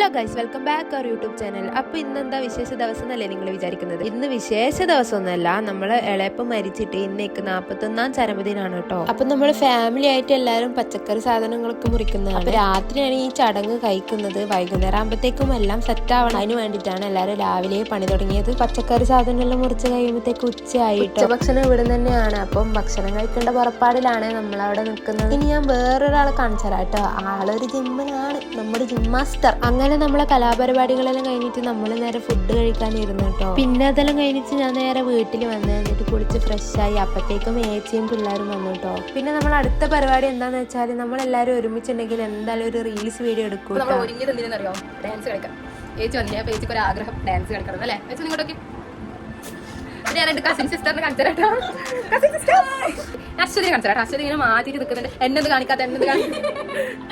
Hello guys welcome back our YouTube channel അപ്പൊ ഇന്ന് എന്താ വിശേഷ ദിവസം എന്നല്ലേ നിങ്ങൾ വിചാരിക്കുന്നത്? ഇന്ന് വിശേഷ ദിവസം ദിവസമൊന്നുമല്ല. നമ്മൾ ഇളയപ്പം മരിച്ചിട്ട് ഇന്നേക്ക് നാപ്പത്തൊന്നാം ചരമദിനാണ് കേട്ടോ. അപ്പൊ നമ്മൾ ഫാമിലി ആയിട്ട് എല്ലാവരും പച്ചക്കറി സാധനങ്ങളൊക്കെ മുറിക്കുന്നത് അപ്പൊ രാത്രിയാണ് ഈ ചടങ്ങ് കഴിക്കുന്നത്. വൈകുന്നേരം ആകുമ്പോഴത്തേക്കും എല്ലാം സെറ്റ് ആവണം. അതിന് വേണ്ടിയിട്ടാണ് എല്ലാവരും രാവിലെ പണി തുടങ്ങിയത്. പച്ചക്കറി സാധനമെല്ലാം മുറിച്ച് കഴിയുമ്പോഴത്തേക്ക് ഉച്ചയായിട്ട് ഭക്ഷണം ഇവിടെ തന്നെയാണ്. അപ്പം ഭക്ഷണം കഴിക്കേണ്ട പുറപ്പാടിലാണ് നമ്മൾ അവിടെ നിൽക്കുന്നത്. ഇനി ഞാൻ വേറൊരാളെ കാണിച്ചു തരാം കേട്ടോ. ആളൊരു ജിമ്മനാണ് നമ്മുടെ ജിം മാസ്റ്റർ അങ്ങനെ നമ്മളെ കലാപരിപാടികളെല്ലാം കഴിഞ്ഞിട്ട് നമ്മൾ നേരെ ഫുഡ് കഴിക്കാനിരുന്നു കേട്ടോ പിന്നെ അതെല്ലാം കഴിഞ്ഞിട്ട് ഞാൻ നേരെ വീട്ടിൽ വന്ന് എന്നിട്ട് കുളിച്ച് ഫ്രഷായി ആയി അപ്പത്തേക്കും ഏച്ചിയും പിള്ളേരും വന്നു കേട്ടോ പിന്നെ നമ്മൾ അടുത്ത പരിപാടി എന്താന്ന് വെച്ചാൽ നമ്മളെല്ലാവരും ഒരുമിച്ചുണ്ടെങ്കിൽ എന്തായാലും ഒരു റീൽസ് വീഡിയോ എടുക്കും നമ്മൾ ഒരുങ്ങിയത് ഡാൻസ് കളിക്കാം. ഏച്ചി വന്നേ ഞാൻ ചേച്ചിക്ക് ഒരു ആഗ്രഹം. ഡാൻസ് കളിക്കണം അല്ലേ? ഏച്ചി നിങ്ങോട്ടൊക്കെ ഞാൻ എന്റെ കസിൻ സിസ്റ്ററിനെ കാണിച്ചു തരാട്ടോ കസിൻ സിസ്റ്റർ അശ്വതി കാണിച്ചു തരാം അശ്വതി ഇങ്ങനെ മാറ്റിയിട്ട് നിൽക്കുന്നുണ്ട് എന്നത് കാണിക്കാത്ത എന്നത് കാണിക്കാത്ത.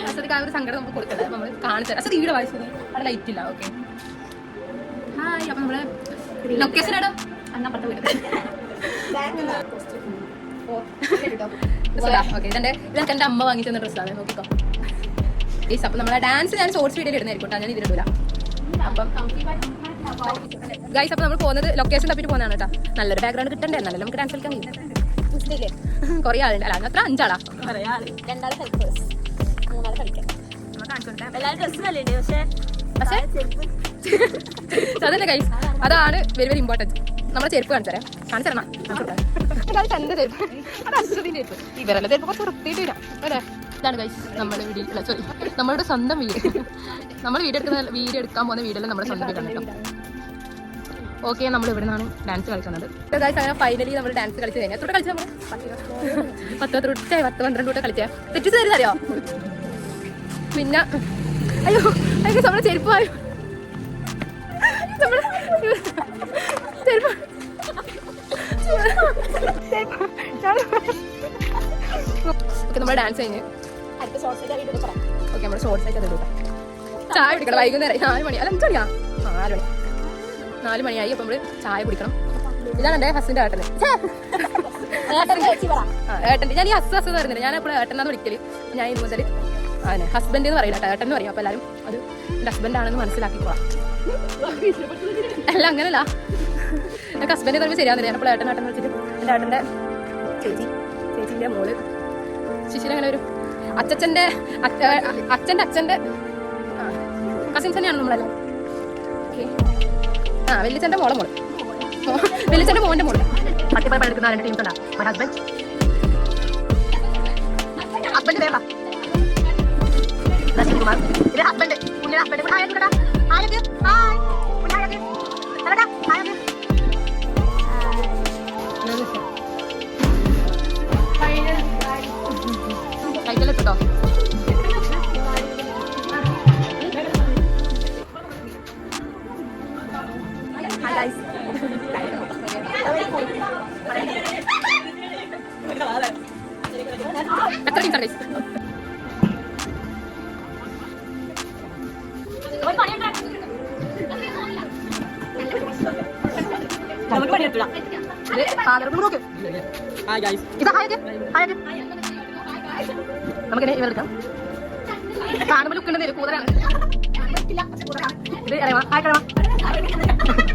അശ്വതിക്ക് ആ ഒരു സങ്കടം നമുക്ക് കൊടുക്കണ്ട നമ്മൾ കാണിച്ചു തരാം. അശ്വതി വീട് വായിച്ചത് അവിടെ ലൈറ്റ് ഇല്ല. ഓക്കെ ഹായ് അപ്പൊ നമ്മൾ ലൊക്കേഷൻ ഇടാം അന്നപ്പുറത്തെ വീട്. ഓക്കെ ഇതെന്റെ ഇതൊക്കെ എന്റെ അമ്മ വാങ്ങിച്ചു തന്ന ഡ്രസ്സാണ് നോക്കിക്കോ. ഈസ് അപ്പം നമ്മളെ ഡാൻസ് ഞാൻ ഷോർട്സ് വീഡിയോ ഇടുന്നതായിരിക്കും ഞാൻ ഇതിലിടൂല. അപ്പം ഗൈസ് അപ്പൊ നമ്മൾ പോകുന്നത് ലൊക്കേഷൻ തപ്പിട്ട് പോകുന്നതാണ് കേട്ടോ. നല്ലൊരു ബാക്ക്ഗ്രൗണ്ട് കിട്ടണ്ടേ? നല്ല നമുക്ക് ഡാൻസ് കളിക്കാൻ കഴിയും. കുറേ ആളുണ്ട്. അല്ല അത്ര അഞ്ചാളാ. പക്ഷെ അതല്ലേ ഗൈസ് അതാണ് വെരി വെരി ഇമ്പോർട്ടന്റ് നമ്മുടെ ചെരുപ്പ് കാണിച്ചു തരാം. കാണിച്ചു തരണം? ഗൈസ് എന്റെ ചെരുപ്പ്. അത് അശ്വതിന്റെ ചെരുപ്പ്. ഇവരല്ല ചെരുപ്പ് കുറച്ച് വൃത്തിയിട്ട് വരാം. അല്ലേ? ഇതാണ് ഗൈസ് നമ്മുടെ വീഡിയോ സോറി നമ്മളുടെ സ്വന്തം വീട്. നമ്മൾ വീഡിയോ എടുക്കുന്ന വീഡിയോ എടുക്കാൻ പോകുന്ന വീഡിയോയിൽ നമ്മുടെ സ്വന്തം വീടാണ് കേട്ടോ. ഓക്കെ നമ്മൾ ഇവിടെ നിന്നാണ് ഡാൻസ് കളിക്കുന്നത് അങ്ങനെ ഫൈനലി നമ്മൾ ഡാൻസ് കളിച്ചു കഴിഞ്ഞാൽ എത്ര കളിച്ചു നമ്മൾ പത്ത് പത്ത് തൊട്ടായി പത്ത് പന്ത്രണ്ട് തൊട്ട് കളിച്ചേ. തെറ്റിച്ച് തരുന്ന അറിയോ? പിന്നെ അയ്യോ അയ്യോ നമ്മുടെ ചെരുപ്പ് ആയോ നമ്മുടെ ചെരുപ്പ് ഓക്കെ നമ്മൾ ഡാൻസ് കഴിഞ്ഞ്. ഓക്കെ നമ്മുടെ ഷോർട്സ് ആയിട്ട് അത് ചായ കുടിക്കണം. വൈകുന്നേരം. നാല് മണി. അല്ല അഞ്ച് മണിയാ? നാല് മണി. നാല് മണിയായി അപ്പം നമ്മൾ ചായ കുടിക്കണം. ഇതാണ് എന്റെ ഹസ്ബൻഡ് ഏട്ടന്. ഏട്ടന്റെ. ഞാൻ ഈ ഹസ് ഹസ് പറയുന്നില്ല? ഞാൻ എപ്പോഴും ഏട്ടനാന്ന് വിളിക്കൽ? ഞാൻ ഇന്ന് മുതൽ ഹസ്ബൻഡ് എന്ന് പറയില്ല കേട്ടോ. ഏട്ടൻ എന്ന് പറയും. അപ്പോൾ എല്ലാവരും അത് എന്റെ ഹസ്ബൻഡ് ആണെന്ന് മനസ്സിലാക്കിക്കോളാം. അല്ല അങ്ങനല്ല. എനിക്ക് ഹസ്ബൻഡ് പറയുമ്പോൾ ശരിയാകുന്നില്ല ഞാനപ്പോൾ ഏട്ടൻ ഏട്ടൻ വിളിച്ചിട്ട് എന്റെ ഏട്ടന്റെ ചേച്ചി ചേച്ചീന്റെ മോൾ. ശിശിര അങ്ങനെ ഒരു അച്ഛന്റെ അച്ഛന്റെ അച്ഛന്റെ കസിൻസ് തന്നെയാണ് നമ്മളെല്ലാം ആ വെല്ലിച്ചന്റെ മോളെ മോൾ. വെല്ലിച്ചന്റെ മോന്റെ മോൾ. പട്ടിപ്പായ പണിയെടുക്കുന്ന രണ്ട് ടീംസ് ഉണ്ടാ. മൈ ഹസ്ബൻഡ് ഹസ്ബൻഡ് വേണ്ട. കുമാർ. ഇത് ഹസ്ബൻഡ് കുഞ്ഞിന്റെ ഹസ്ബൻഡ് ഹായ് കൂടാ ഹായ് ഹായ് ടീംസ് ഗൈസ് നമുക്ക് പണിയെടുത്തില്ല നമുക്കിനെ ഇവരെടുക്കാം കാണുമ്പോൾ ലുക്ക് ഉണ്ട് കൂതലാണ് ഇത് അറിയാം കളവാ ഹായ്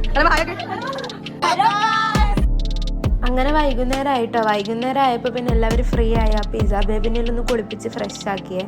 അങ്ങനെ വൈകുന്നേരം ആയിട്ടോ വൈകുന്നേരം ആയപ്പോൾ പിന്നെ എല്ലാവരും ഫ്രീ ആയ. ആ പിസ്സ ബേബിനെ ഒന്ന് കുളിപ്പിച്ച് ഫ്രഷ് ആക്കിയേ.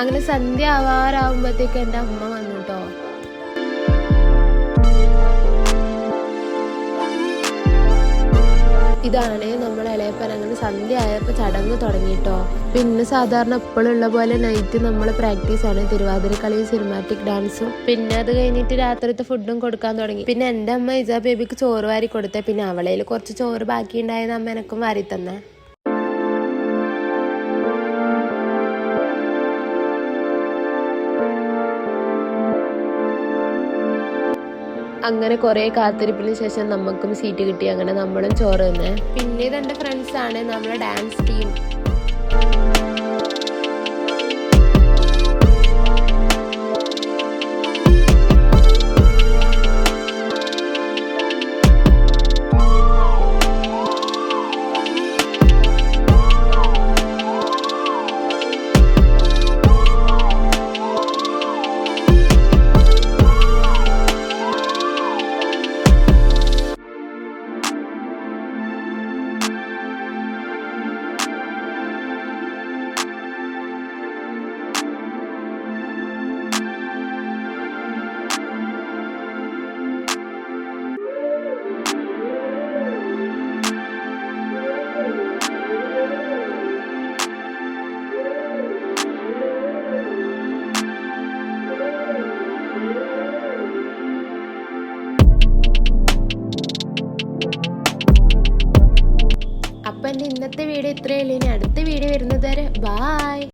അങ്ങനെ സന്ധ്യ ആവാറാവുമ്പോഴത്തേക്ക് എന്റെ അമ്മ വന്നു കേട്ടോ ഇതാണ് നമ്മൾ ഇളയപ്പൻ അങ്ങനെ സന്ധ്യ ആയപ്പോൾ ചടങ്ങ് തുടങ്ങിയിട്ടോ പിന്നെ സാധാരണ ഇപ്പോഴുള്ള പോലെ നൈറ്റ് നമ്മൾ പ്രാക്ടീസാണ് തിരുവാതിര കളി സിനിമാറ്റിക് ഡാൻസും പിന്നെ അത് കഴിഞ്ഞിട്ട് രാത്രിത്തെ ഫുഡും കൊടുക്കാൻ തുടങ്ങി. പിന്നെ എന്റെ അമ്മ ഇജാ ബേബിക്ക് ചോറ് വാരി കൊടുത്തേ. പിന്നെ അവളയിൽ കുറച്ച് ചോറ് ബാക്കി ഉണ്ടായത് അമ്മ എനക്കും വാരി തന്നെ. അങ്ങനെ കുറേ കാത്തിരിപ്പിന് ശേഷം നമുക്കും സീറ്റ് കിട്ടി. അങ്ങനെ നമ്മളും ചോറ് തന്നെ. പിന്നെ ഇതെന്റെ ഫ്രണ്ട്സ് ആണ് നമ്മളെ ഡാൻസ് ടീം അപ്പൊ എന്റെ ഇന്നത്തെ വീഡിയോ ഇത്രയല്ലേ ഇനി അടുത്ത വീഡിയോ വരുന്നത് വരെ ബായ്